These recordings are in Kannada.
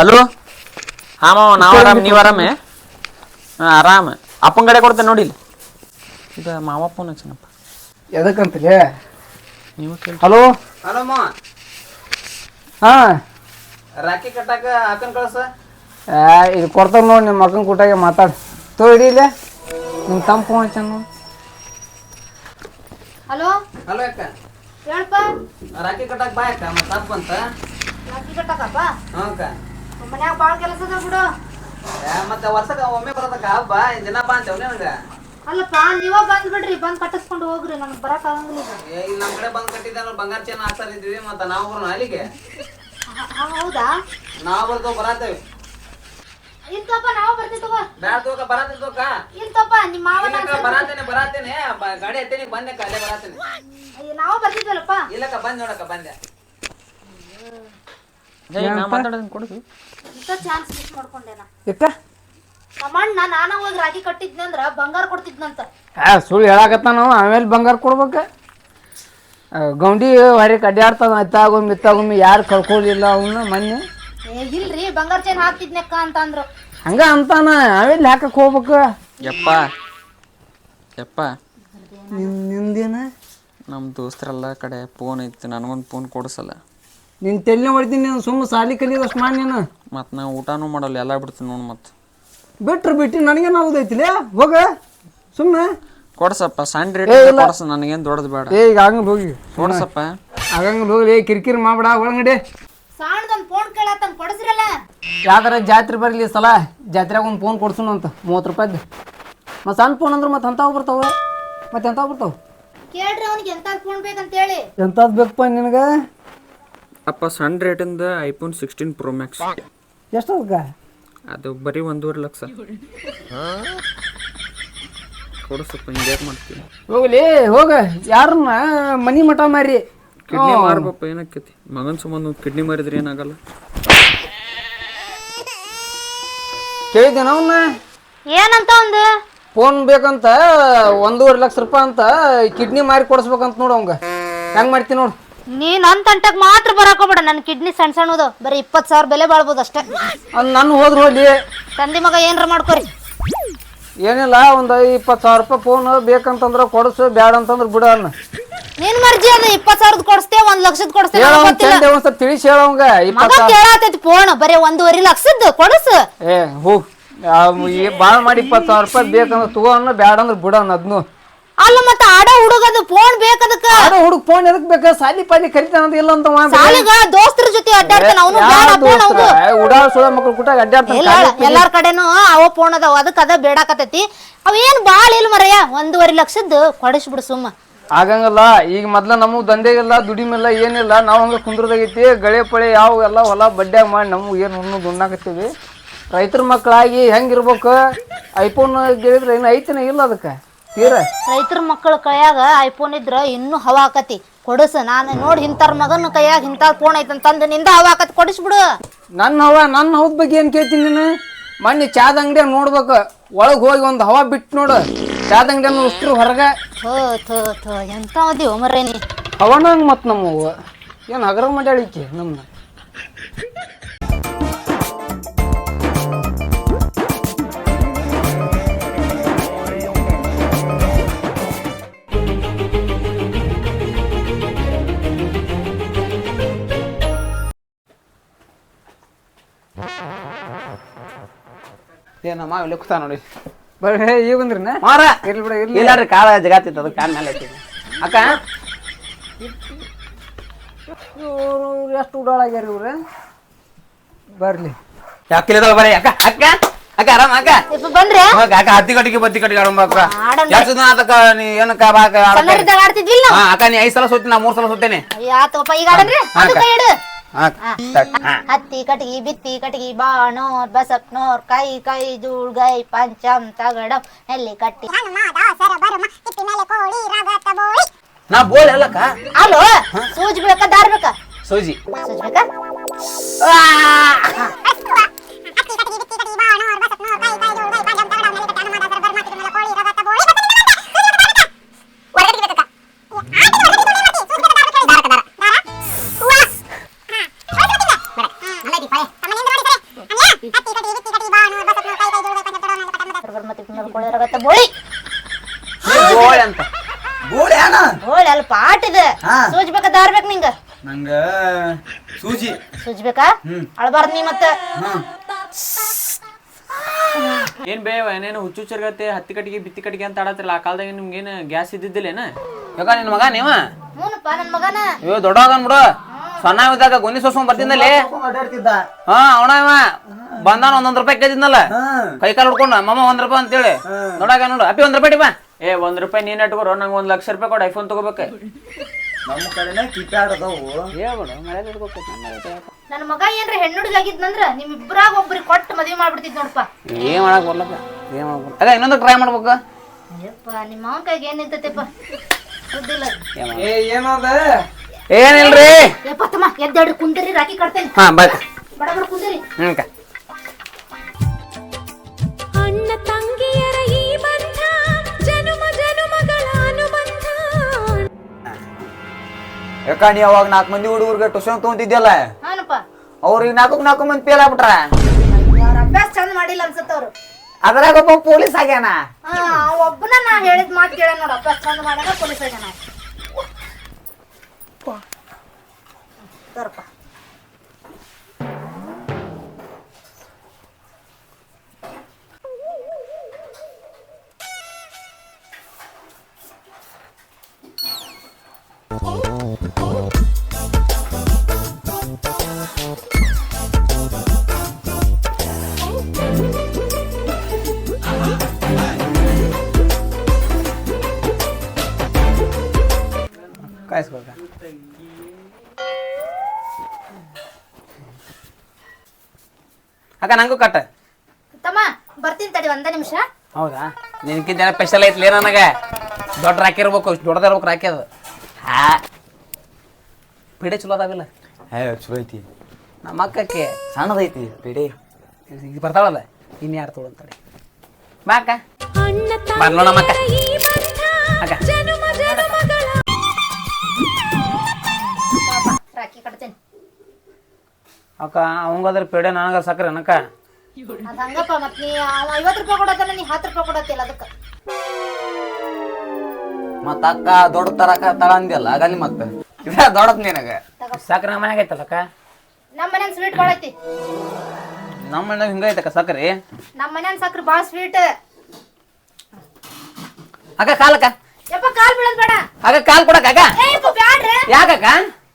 ಹಲೋ? ಹಾಂ ಮಾವ ನಾವು ಆರಾಮ್ ನೀವು ಆರಾಮೆ? ಹಾಂ ಆರಾಮ. ಅಪ್ಪನ ಕಡೆ ಕೊಡ್ತೇನೆ ನೋಡಿ ಇಲ್ಲಿ. ಇದು ಮಾವ ಫೋನ್ ಹಚ್ಚಿನಪ್ಪ ಎದಕ್ಕಂತಲೇ ನೀವು ಕೇಳಿ. ಹಲೋ? ಹಲೋ ಮಾವ. ಹಾ. ರಾಖಿ ಕಟ್ಟಾಕ ಹಾಕನ್ ಕಳ್ಸ? ಆ, ಇದು ಕೊಡ್ತಾರ ನೋಡಿ ನಿಮ್ಮ ಮಕ್ಕನ ಕೂಟಾಗೆ ಮಾತಾಡಿ. ತೋ ಇಲ್ಲ. ನಿಮ್ಮ ತಮ್ಮ ಫೋನ್ ಹಚ್ಚ ನೋಡಿ. ಹಲೋ? ಹಲೋ ಅಕ್ಕ. ಹೇಳಪ್ಪ ರಾಖಿ ಕಟ್ಟಾಕ ಬಾ ಅಕ್ಕ ಮತ್ತೆ ತಪ್ಪಂತ ರಾಖಿ ಕಟ್ಟಾಕಪ್ಪ? ಹ್ಞೂ ಅಕ್ಕ. ಮನ್ಯಾಗ ಭಾಳ ಕೆಲಸ ಅದ ಬಿಡು. ಏ, ಮತ್ತೆ ವರ್ಷಕ್ಕೆ ಒಮ್ಮೆ ಬರೋದಕ್ಕ ಹಬ್ಬ ದಿನ ಬಾ ಅಂತೇವ್ ನನಗೆ ಅಲ್ಲಪ್ಪ ನೀವ ಬಂದ್ ಬಿಡ್ರಿ ಬಂದ್ ಕಟ್ಟಿಸ್ಕೊಂಡು ಹೋಗ್ರಿ ನನ್ಗೆ ಬರಕ್ ಆಗಂಗಿಲ್ಲ ಈಗ. ಇಲ್ಲಿ ನಮ್ಮ ಕಡೆ ಬಂದ್ ಕಟ್ಟಿದ್ದೆ ಬಂಗಾರ ಚೇನ ಹಾಕ್ತಾರ ಇದ್ವಿ ಮತ್ತೆ ನಾವು ಬರೋಣ ಅಲ್ಲಿಗೆ? ಹ- ಹ- ಹೌದಾ? ನಾವು ಬರ್ತಾವ ಬರತ್ತೇವೆ ಇಲ್ತಪ್ಪ ನಾವು ಬರ್ತೀವಿ ತಗೋ. ಬ್ಯಾಡ ತಗೋಕ ಬರತ್ತೇವೆ ತಗೋಕ. ಇಲ್ತಪ್ಪ ನಿಮ್ಮ ಮಾವ ಇಲ್ಲಕ್ಕ ಬರಾತೇನೆ ಬರಾತೇನೆ. ಬ- ಗಾಡಿ ಹತ್ತೇನೆ ಬಂದೆಕ್ಕ ಅಲ್ಲೇ ಬರಾತೇನೆ. ನಾವು ಬರ್ತಿದ್ವಲ್ಲಪ್ಪ. ಇಲ್ಲಕ್ಕ ಬಂದ್ ನೋಡಕ್ಕ ಬಂದೆ ಜೈ ನಾ ಮಾತಾಡೋದನ್ನ ಕೊಡು ಇಂಥ ಚಾನ್ಸ್ ಮಿಸ್ ಮಾಡ್ಕೊಂಡೇನ. ಇತ್ತ ನಮ್ಮಣ್ಣ ನಾನ ಹೋಗಿ ರಾಗಿ ಕಟ್ಟಿದ್ನಿ ಅಂದ್ರ ಬಂಗಾರ ಕೊಡ್ತಿದ್ನಂತ. ಆ ಸುಳ್ಳು ಹೇಳಾಕತ್ತಾನ ಆಮೇಲೆ ಬಂಗಾರ ಕೊಡ್ಬೇಕ? ಆ, ಗೌಂಡಿ ಹೊರಗೆ ಅಡ್ಡಾಡ್ತಾನ ಅತ್ತಾಗೊಮ್ಮೆ ಇತ್ತಾಗೊಮ್ಮೆ ಯಾರು ಕಳ್ಕೊಳ್ಳಿಲ್ಲ ಅವನ್ನ ಮೊನ್ನೆ? ಏ ಇಲ್ರಿ ಬಂಗಾರ ಚೈನ್ ಹಾಕ್ತಿದ್ನಕ್ಕ ಅಂತ ಅಂದ್ರು. ಹಂಗ ಅಂತಾನ ಆಮೇಲೆ ಹಾಕಕ್ ಹೋಗ್ಬೇಕು? ಯಪ್ಪ ಯಪ್ಪ. ನಿಂದೇನ? ನಮ್ಮ ದೋಸ್ತರೆಲ್ಲ ಕಡೆ ಫೋನ್ ಐತಿ ನನಗೊಂದು ಫೋನ್ ಕೊಡಿಸಲ್ಲ. ನಿನ್ ತೆಲ್ಲೆ ಹೊಡಿತೀನಿ ನೀನು ಸುಮ್ಮ ಸಾಲಿ ಕಲಿಯೋದಷ್ಟು ಮಾಡಿ ನೀನು. ಮತ್ತು ನಾ ಊಟನೂ ಮಾಡಲ್ಲ ಎಲ್ಲ ಬಿಡ್ತೀನಿ ನೋಡಿ ಮತ್ತೆ. ಬಿಟ್ರು ಬಿಟ್ಟು ನನಗೇನು ಆಗೋದೈತಿಲೇ ಹೋಗ. ಸುಮ್ಮನೆ ಕೊಡ್ಸಪ್ಪ ಸಣ್ಣ ರೇಟ್ ಕೊಡ್ಸ ನನಗೇನು ದೊಡ್ಡದು ಬೇಡ. ಏ ಈಗ ಹಂಗೆ. ಹೋಗಿ ಕೊಡ್ಸಪ್ಪ. ಆಗಂಗ್ ಏ ಕಿರಿಕಿರಿ ಮಾಡ್ಬೇಡ ಒಳಗಡೆ. ಸಾಣದೊಂದ್ ಫೋನ್ ಕೇಳತ್ತಂಗ್ ಕೊಡಿಸ್ರಲ್ಲ? ಯಾವ್ದಾರ ಜಾತ್ರೆ ಬರಲಿ ಸಲ ಜಾತ್ರೆಗೆ ಒಂದು ಫೋನ್ ಕೊಡ್ಸೋಣ ಅಂತ ಮೂವತ್ತು ರೂಪಾಯ್ದು. ಮತ್ತೆ ಸಣ್ಣ ಫೋನ್ ಅಂದ್ರೆ ಮತ್ತೆ ಅಂಥವು ಬರ್ತಾವೆ. ಮತ್ತೆ ಎಂಥವು ಬರ್ತಾವೆ? ಕೇಳ್ರಿ ಅವ್ನಿಗೆ ಎಂತ ಫೋನ್ ಬೇಕಂತ ಹೇಳಿ ಎಂಥದ್ದು ಬೇಕಪ್ಪ ನಿನಗೆ? ಅಪ್ಪ ಸಣ್ಣ ರೇಟಿಂದ ಐಫೋನ್ ಸಿಕ್ಸ್ಟೀನ್ ಪ್ರೋ ಮ್ಯಾಕ್ಸ್ ಎಷ್ಟು ಅದಕ್ಕೆ ಅದು ಬರೀ ಒಂದೂವರೆ ಲಕ್ಷ. ಕೊಡಿಸಪ್ಪ ಹಿಂಗೆ ಮಾಡ್ತೀನಿ. ಹೋಗ್ಲಿ ಹೋಗ. ಯಾರನ್ನ? ಮನಿ ಮಠ ಮಾರಿ. ಕಿಡ್ನಿ ಮಾರ್ಬಪ್ಪ ಏನಾಕೈತಿ ಮಗನ ಸಂಬಂಧ ಕಿಡ್ನಿ ಮಾರಿದ್ರೆ ಏನಾಗಲ್ಲ. ಕೇಳಿದ್ದೇನ ಅವನ್ನ ಏನಂತ ಒಂದು? ಫೋನ್ ಬೇಕಂತ ಒಂದೂವರೆ ಲಕ್ಷ ರೂಪಾಯಿ ಅಂತ ಕಿಡ್ನಿ ಮಾರಿ ಕೊಡಿಸ್ಬೇಕಂತ ನೋಡು ಅವಂಗ. ಹೆಂಗ್ ಮಾಡ್ತೀನಿ ನೋಡು. ನೀ ಅಂತ ಅಂಟಕ್ ಮಾತ್ರ ಬರಕ ಬೇಡ ನನ್ ಕಿಡ್ನಿ ಸಣ್ಣ ಸಣ್ಣದು. ಬರೀ ಇಪ್ಪತ್ ಸಾವಿರ ಬೆಲೆ ಬಾಳ್ಬೋದು ಅಷ್ಟೇ. ಅದು ನಾನು ಹೋದ್ರು ಅಲ್ಲಿ ತಂದೆ ಮಗ ಏನ್ರ ಮಾಡ್ಕೋರಿ. ಏನಿಲ್ಲ ಒಂದು ಇಪ್ಪತ್ತು ಸಾವಿರ ರೂಪಾಯಿ ಫೋನ್ ಬೇಕಂತಂದ್ರೆ ಕೊಡಿಸು ಬ್ಯಾಡ ಅಂತಂದ್ರೆ ಬಿಡ ಅನ್ನ ನಿನ್ ಮರ್ಜಿ ಅದ ಇಪ್ಪತ್ ಸಾವಿರದ ಕೊಡ್ಸ್ತೇ ಒಂದ್ ಲಕ್ಷದ ಕೊಡ್ಸ್ತೇ ಹೇಳ ಒಂದ್ ಸ್ವಲ್ಪ ತಿಳಿಸಿ ಹೇಳವಂಗ ಮಗ ಇಪ್ಪತ್ತು ಕೇಳತೈತಿ ಫೋನ್ ಬರೀ ಒಂದೂವರೆ ಲಕ್ಷದ್ದು ಕೊಡಸು. ಏ ಹೋಗ್ ಭಾಳ ಮಾಡಿ ಇಪ್ಪತ್ತು ಸಾವಿರ ರೂಪಾಯಿ ಬೇಕಂದ್ರ ತಗೋ ಅನ್ನ ಬ್ಯಾಡ ಅಂದ್ರೆ ಬಿಡ ಅನ್ನ ಅದನ್ನು ಅಲ್ಲ ಮತ್ತ ಆಡ ಹುಡುಗದು ಫೋನ್ ಬೇಕದಕ್ಕ ಯಾರೋ ಹುಡುಗ ಫೋನ್ ಎದಕ್ ಬೇಕಾ? ಸಾಲಿ ಪಾಲಿ ಕರಿತಾನಂತ ಇಲ್ಲ ಅಂತ ಮಾತ್ರ ಸಾಲಿಗ ದೋಸ್ತರ ಜೊತೆ ಅಡ್ಡಾಡ್ತಾನ ಅವನು ಬೇಡ ಫೋನ್ ಅವನು. ಉಡಾಳ ಸುಳ ಮಕ್ಳು ಕೂಟ ಅಡ್ಡಾಡ್ತ ಇಲ್ಲ ಎಲ್ಲಾರ ಕಡೆನು ಅವ ಫೋನ್ ಅದಾವ ಅದಕ್ಕೆ ಅದ ಬೇಡಾಕತೈತಿ ಅವ ಏನ್ ಬಾಳ ಇಲ್ಲ ಮರಯ್ಯ ಒಂದೂವರೆ ಲಕ್ಷದ್ದು ಕೊಡಿಸ್ಬಿಡು ಸುಮ್ಮ. ಆಗಂಗಲ್ಲ ಈಗ ಮೊದ್ಲ ನಮಗ್ ಇಲ್ಲ ದುಡಿಮಿಲ್ಲ ಏನಿಲ್ಲ ನಾವು ಹಂಗ ಕುಂದ್ರದಾಗೈತಿ ಗಳೆ ಪಳೆ ಯಾವ ಎಲ್ಲ ಹೊಲ ಬಡ್ಡ್ಯಾಗ ಮಾಡಿ ನಮಗ್ ಏನು ಹುಣ್ಣು ದುಣ್ಣಾಕತ್ತೀವಿ ರೈತರ ಮಕ್ಕಳಾಗಿ ಹೆಂಗಿರ್ಬೇಕು? ಐಫೋನ್ ಗೆಳಿದ್ರೆ ಏನು ಐತಿನ ಇಲ್ಲ ಅದಕ್ಕೆ. ತೀರ ರೈತರ ಮಕ್ಕಳ ಕೈಯಾಗ ಐಫೋನ್ ಇದ್ರ ಇನ್ನೂ ಹವಾ ಆಕತಿ. ಕೊಡಸ ನಾನು ನೋಡಿ ಇಂತಾರ ಮಗನ ಕೈಯಾಗ ಇಂತ ಫೋನ್ ಐತಂತಂದು ನಿಂದ ಹವಾ ಆಕತಿ ಕೊಡಿಸ್ಬಿಡು ನನ್ನ ಹವ ನನ್ನ ಹೌದ್ ಬಗ್ಗೆ ಏನು ಕೇಳ್ತೀನಿ ನೀನು? ಮೊನ್ನೆ ಚಾದ ಅಂಗಡಿಯಾಗ ನೋಡ್ಬೇಕು. ಒಳಗೆ ಹೋಗಿ ಒಂದು ಹವಾ ಬಿಟ್ಟು ನೋಡು. ಚಾದ ಅಂಗಡಿಯಾಗ ಉಷ್ಟ್ರು ಹೊರಗೆ. ಥೋ ಥೋ ಥೋ ಎಂತ ಓದಿವ ಮರೇನಿ ಹವನಂಗೆ ಮತ್ತು ನಮ್ಮವ್ವ. ಏನು ಹಗರ ಮಾಡ್ಯಾಳಿಕೆ ನಮ್ಮನ್ನ ಏನಮ್ಮ ಇಲ್ಲಿ ಕೂತ ನೋಡಿ. ಬರ್ರಿ ಈಗ ಬಂದ್ರಿನ ಮಾರ ಇರ್ಲಿ ಬಿಡ ಇರ್ಲಿ. ಇಲ್ಲಾಡ್ರಿ ಕಾಳ ಜಗಾತಿತ್ತು ಅದು ಕಾಲ್ ಮೇಲೆ ಐತಿ ಅಕ್ಕ? ಇವ್ರು ಎಷ್ಟು ಉಡಾಳಾಗ್ಯಾರ ಇವ್ರು? ಬರ್ಲಿ. ಯಾಕಿಲ್ಲ ಬರೀ ಅಕ್ಕ ಅಕ್ಕ ಅಕ್ಕ ಆರಾಮ ಅಕ್ಕ? ಇಪ್ಪ ಬಂದ್ರೆ? ಹೋಗ್ ಅಕ್ಕ ಹತ್ತಿ ಕಟ್ಟಿಗೆ ಬತ್ತಿ ಕಟ್ಟಿಗೆ ಆಡಂಬ ಅಕ್ಕ. ಆಡೋಣ. ಎಷ್ಟು ದಿನ ಆತಕ್ಕ ನೀ ಏನಕ್ಕ ಅಕ್ಕ ಆಡಕ್ಕೆ? ಸಣ್ಣರಿದ್ದಾಗ ಆಡ್ತಿದ್ವಿಲ್ಲ? ಹಾ ಅಕ್ಕ ನೀ ಐದು ಸಲ ಸುತ್ತಿ ನಾ ಮೂರ್ ಸಲ ಸುತ್ತೇನೆ. ಆತಪ್ಪ ಈಗ ಆಡನ್ರಿ? ಹಾ, ಅದು. ಕೈ ಇಡು. ಹಾ. ಹಾ ಹತ್ತಿ ಕಟಗಿ ಬಿತ್ತಿ ಕಟಗಿ ಬಾಣೋರ್ ಬಸಪ್ನೋರ್ ಕೈ ಕೈ ಜೂಳ್ಗೈ ಪಂಚಮ್ ತಗಡಂ ಎಲ್ಲಿ ಕಟ್ಟಿ. ನಾ ಬೋಲ್ ಅಲ್ಲಕ್ಕ? ಅಲೋ ಸೂಜಿ ಬೇಕಾ ದಾರ್ ಬೇಕಾ? ಸೂಜಿ. ಸೂಜಿ ಬೇಕಾ? ಬೋಳಿ. ಬೋಳಿ ಅಂತ. ಬೋಳಿ ಅಣ್ಣ. ಬೋಳಿ ಅಲ್ಲ ಪಾಟ್ ಇದೆ. ಸೂಜಿ ಸೂಜ್ ಬೇಕಾ ದಾರ್ಬೇಕು ನಿಂಗ? ನಂಗ ಸೂಜಿ. ಸೂಜಿ ಬೇಕಾ ಅಳಬಾರ್ದು ನೀ ಮತ್ತೆ. ಏನ್ ಬೇವ ಏನೇನು ಹುಚ್ಚು ಚರ್ಗತ್ತೆ ಹತ್ತಿ ಕಟ್ಟಿಗೆ ಬಿತ್ತಿ ಕಟ್ಟಿಗೆ ಅಂತ ಆಡತ್ತಿರಲ್ಲ ಆ ಕಾಲದಾಗ ನಿಮ್ಗೇನು ಗ್ಯಾಸ್ ಇದ್ದಿದ್ದಿಲ್ಲೇನ ಯಾಕ ನಿನ್ ಮಗ ನೀವ? ಹ್ಞೂನಪ್ಪ ಮಗನ. ಅಯ್ಯೋ ದೊಡ್ಡ ಅದನ್ ಬಿಡು. ಸಣ್ಣ ಗೊನಿ ಸೋಸ್ಕೊಂಡ್ ಬರ್ತಿದ್ದಲ್ಲಿ ಅಡ್ಡಾಡ್ತಿದ್ದ. ಹಾ ಅವಣ ಇವ. ಬಂದಾನ ಒಂದೊಂದ್ ರೂಪಾಯಿ ಕೇಳಿದ್ನಲ್ಲ ಕೈ ಕಾಲು ಹುಡ್ಕೊಂಡ ಮಮ್ಮ ಒಂದ್ ರೂಪಾಯಿ ಅಂತೇಳಿ. ನೋಡಾಗ ನೋಡು ಅಪ್ಪಿ ಒಂದ್ ರೂಪಾಯಿ ಬಾ. ಏ ಒಂದ್ ರೂಪಾಯಿ ನೀನ್ ಇಟ್ಕೊರೋ ನಂಗೆ ಒಂದ್ ಲಕ್ಷ ರೂಪಾಯಿ ಕೊಡು ಐಫೋನ್ ತಗೋಬೇಕು. ನಮ್ಮ ಕಡೆನ ಕೀಪ್ಯಾಡ್ ಅದಾವು. ಹೇಳ್ಬಿಡು ಮಳೆ ನನ್ನ ಮಗ ಏನ್ರ ಹೆಣ್ಣು ಹುಡುಗ ಆಗಿದ್ನಂದ್ರ ನಿಮ್ ಇಬ್ಬರಾಗ ಒಬ್ರಿಗೆ ಕೊಟ್ಟು ಮದ್ವೆ ಮಾಡ್ಬಿಡ್ತಿದ್ ನೋಡಪ್ಪ ಏನ್ ಮಾಡಕ್ ಬರ್ಲಪ್ಪ? ಏನ್ ಮಾಡಕ್ ಬರ್ಲ ಅದ ಇನ್ನೊಂದು ಟ್ರೈ ಮಾಡ್ಬೇಕು. ಅಯ್ಯಪ್ಪ ನಿಮ್ಮ ಅವನ ಕೈಗೆ ಏನ್ ನಿಂತೈತೆಪ್ಪ? ಏ ಏನದ ಏನಿಲ್ರಿ? ಯಪ್ಪ ತಮ್ಮ ಎದ್ದೇಳ್ರಿ ಕುಂದಿರಿ ರಾಕಿ ಕಟ್ತೇನೆ. ಹಾ ಬಾ ಬಡ ಬಡ ಕುಂದಿರಿ. ಹ್ಮ್ ಅಣ್ಣ ತಂಗಿಯರ ಈ ಬಂಧ ಜನುಮ ಜನುಮಗಳ ಅನುಬಂಧ. ಯಾಕ ನೀ ಅವಾಗ ನಾಲ್ಕು ಮಂದಿ ಹುಡುಗರಿಗೆ ಟ್ಯೂಷನ್ ತಗೊಂತಿದ್ಯಲ್ಲ? ಹಾನಪ್ಪ. ಅವ್ರಿಗೆ ನಾಲ್ಕು ನಾಲ್ಕು ಮಂದಿ ಫೇಲ್ ಆಗ್ಬಿಟ್ರ? ಅವ್ರ ಅಭ್ಯಾಸ ಚಂದ ಮಾಡಿಲ್ಲ ಅನ್ಸುತ್ತೆ ಅವ್ರು. ಅದ್ರಾಗ ಒಬ್ಬ ಪೊಲೀಸ್ ಆಗ್ಯಾನ? ಹಾ ಒಬ್ಬನ ನಾ ಹೇಳಿದ ಮಾತು ಕೇಳ ನೋಡ. ಅಭ್ಯಾಸ ಚಂದ ಮಾಡ್ಯಾನ ಪೊಲೀಸ್ ಆಗ್ಯಾನ. तर पहा. काय बघा? ಅಕ್ಕ ನಂಗೂ ಕಟ್ಟ ತಮ್ಮ ಬರ್ತೀನಿ ತಡಿ ಒಂದ ನಿಮಿಷ. ಹೌದಾ? ನಿನ್ಕಿಂತ ಸ್ಪೆಷಲ್ ಐತ್ಲೇ ನನಗ. ದೊಡ್ಡ ರಾಕಿ ಇರ್ಬೇಕು ದೊಡ್ಡದಿರ್ಬೇಕು ರಾಕಿ ಅದು. ಹಾ. ಪಿಡೆ ಚಲೋ ಅದಾವಿಲ್ಲ? ಹೇ ಚಲೋ ಐತಿ. ನಮ್ಮ ಅಕ್ಕಕ್ಕೆ. ಸಣ್ಣದೈತಿ ಬಿಡಿ ಈಗ ಬರ್ತಾವಲ್ಲ ಇನ್ನು ಯಾರು ತೊಗೊಂತಾಳೆ ಬಾ ಅಕ್ಕ. ಬರ್ಲೋ ನಮ್ಮ ಬಂಧ ಅಕ್ಕ. ಅಕ್ಕ ಅವಂಗಾದ್ರೆ ಪೇಡೆ ನನಗ ಸಕ್ಕರೆ ಅನಕ ಅದ ಹಂಗಪ್ಪ ಮತ್ ನೀ ಅವ ಐವತ್ತು ರೂಪಾಯಿ ಕೊಡತ್ತಲ್ಲ ನೀ ಹತ್ತು ರೂಪಾಯಿ ಕೊಡತ್ತಿಲ್ಲ ಅದಕ್ಕೆ. ಮತ್ತ ಅಕ್ಕ ದೊಡ್ಡ ತರಕ ತಳ ಅಂದ್ಯಲ್ಲ ಆಗಲಿ ಮತ್ತೆ ಇದ ದೊಡ್ಡದ್ ನಿನಗ. ಸಕ್ಕರೆ ನಮ್ಮ ಮನ್ಯಾಗ ಐತಲ್ಲ ಅಕ್ಕ? ನಮ್ಮ ಮನ್ಯಾಗ ಸ್ವೀಟ್ ಭಾಳ ಐತಿ. ನಮ್ಮ ಮನ್ಯಾಗ ಹಿಂಗ ಐತಕ್ಕ ಸಕ್ಕರೆ? ನಮ್ಮ ಮನ್ಯಾಗ ಸಕ್ರೆ ಭಾಳ ಸ್ವೀಟ್ ಅಕ್ಕ ಕಾಲಕ್ಕ ಯಪ್ಪ ಕಾಲ್ ಬಿಡೋದ್ ಬೇಡ. ಅಕ್ಕ ಕಾಲ್ ಕೊಡಕ್ಕ ಅಕ್ಕ. ಏ ಯಪ್ಪ ಬ್ಯಾಡ್ರಿ. ಯಾಕಕ್ಕ?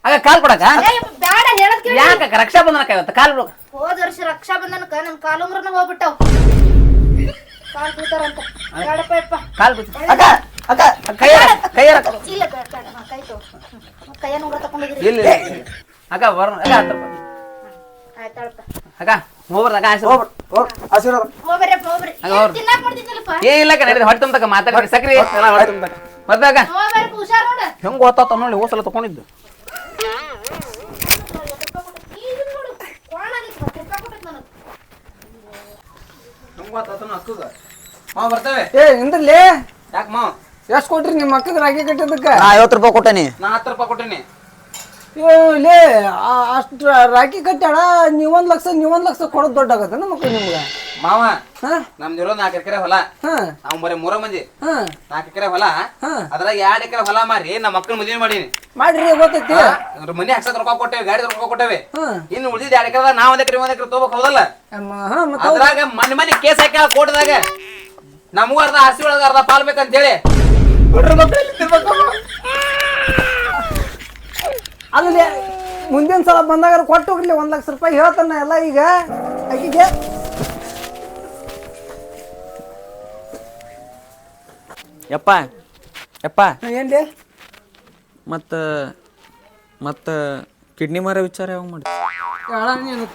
ಅಕ್ಕ ಕಾಲ್ ಕೊಡಕ್ಕ? ಏ ಯಪ್ಪ ಬ್ಯಾಡ ಹೇಳದ್ ಕೇಳಿ? ಯಾಕಕ್ಕ ರಕ್ಷಾ ಬಂಧನಕ್ಕ ಇವತ್ತು ಕಾಲ್ ಬಿಡು ಹೋದ ವರ್ಷ ರಕ್ಷಾ ಬಂಧನಕ್ಕ ನನ್ ಕಾಲುಂಗ್ರನ ಹೋಗ್ಬಿಟ್ಟವ್. ಕಾಲ್ ಬೀಳ್ತಾರಂತ. ಬೇಡಪ್ಪ ಯಪ್ಪ ಕಾಲ್ ಬಿಡು. ಅಕ್ಕ ಅಕ್ಕ ಕೈಯಾರ ಕೈಯಾರ ಇಲ್ಲ ಬೇಡ ಬೇಡ. ಹಾ, ಕೈ ತಗೋ. ಕೈಯನ್ನ ಉಂಗ್ರ ತಕೊಂಡಿದ್ರಿ ಇಲ್ಲ ಅಕ್ಕ ಬರ್ ಅಕ್ಕ ಹತ್ರ ಬಾ. ಆಯ್ತಾಳಪ್ಪ ಅಕ್ಕ ಹೋಗ್ಬಾರ್ದು ಅಕ್ಕ ಆಸೆ ಹೋಗ್ ಹೋಗ್ ಆಶೀರ್ವಾದ. ಹೋಗ್ಬರ್ರಪ್ಪ ಹೋಗ್ಬರ್ರಿ. ಹಂಗ ಹೋಗ್ರಿ. ತಿನ್ನಾಕ್ ಮಾಡ್ತಿದ್ದಲ್ಲಪ್ಪ ಏ ಇಲ್ಲ ಅಕ್ಕ ನಡೀರಿ ಹೊಟ್ಟೆ ತುಂಬಕ್ಕ ಮಾತಾಡಿ ಸಕ್ರಿ ಮತ್ತೆ ಅಕ್ಕ? ಹೋಗ್ಬರ್ರಪ್ಪ ಹುಷಾರ್ ನೋಡ. ಹೆಂಗ್ ಗೊತ್ತಾತ ನೋಡಿ ಹೋಸಲ ತಗೊಂಡಿದ್ದು ಇದು ನೋಡು ಕೊರೋನ ಆಗಿತ್ತು ಹತ್ತು ರೂಪಾಯಿ ಕೊಟ್ಟೈತ್ ನನಗ್. ಮಾವ ಬರ್ತೇವೆ. ಏ ನಿಂದ್ರಲೇ? ಯಾಕೆ ಮಾವ ಎಷ್ಟು ಕೊಟ್ರಿ ನಿಮ್ಮ ಮಕ್ಕಳಿಗೆ ರಾಗಿ ಕಟ್ಟಿದ್ದಕ್ಕೆ? ನಾ ಐವತ್ತು ರೂಪಾಯಿ ಕೊಟ್ಟೇನಿ. ನಾ ಹತ್ತು ರೂಪಾಯಿ ಕೊಟ್ಟಿನಿ. ಲೇ ಅಷ್ಟು ರಾಖಿ ಕಟ್ಟಾಳ ನೀವೊಂದ್ ಲಕ್ಷ ನೀವೊಂದ್ ಲಕ್ಷ ಕೊಡೋದ್ ದೊಡ್ಡ ಆಗತ್ತೆ ಮಕ್ಕಳು ನಿಮ್ಗೆ. ಮಾವ ಹಾ? ನಮ್ದು ಇರೋದು ನಾಲ್ಕು ಎಕರೆ ಹೊಲ. ನಾವು ಬರೀ ಮೂರ ಮಂದಿ. ಹಾ. ನಾಲ್ಕು ಎಕರೆ ಹೊಲ. ಹಾ. ಅದ್ರಾಗ ಎರಡು ಎಕರೆ ಹೊಲ ಮಾರಿ ನಮ್ಮ ಮಕ್ಕಳು ಮದುವೆ ಮಾಡೀನಿ. ಮಾಡ್ರಿ ಗೊತ್ತೈತಿ. ಮನೆ ಹಾಕ್ಸಕ್ ರೊಕ್ಕ ಕೊಟ್ಟೇವೆ ಗಾಡಿ ರೊಕ್ಕ ಕೊಟ್ಟೇವೆ. ಇನ್ನು ಉಳಿದ ಎರಡ್ ಎಕರೆ ನಾವ್ ಒಂದ್ ಎಕರೆ ಒಂದ್ ಎಕರೆ ತಗೋಬೇಕು ಹೌದಲ್ಲ. ಅದ್ರಾಗ ಮನೆ ಮನೆ ಕೇಸ್ ಹಾಕಿ ಕೋಟದಾಗ ನಮಗೂ ಅರ್ಧ ಆಸ್ತಿ ಒಳಗ ಅರ್ಧ ಪಾಲ್ ಬೇಕಂತೇಳಿ. ಅಲ್ಲಿ ಮುಂದಿನ ಸಲ ಬಂದಾಗ ಕೊಟ್ಟು ಹೋಗ್ಲಿ ಒಂದ್ ಲಕ್ಷ ರೂಪಾಯಿ ಹೇಳ್ತಾನ ಎಲ್ಲ ಈಗ. ಆಕಿಗೆ ಯಪ್ಪ ಯಪ್ಪ. ಏನ್ಲಿ? ಮತ್ತು ಮತ್ತು ಕಿಡ್ನಿ ಮರ ವಿಚಾರ ಯಾವಾಗ ಮಾಡಿ ನೀನು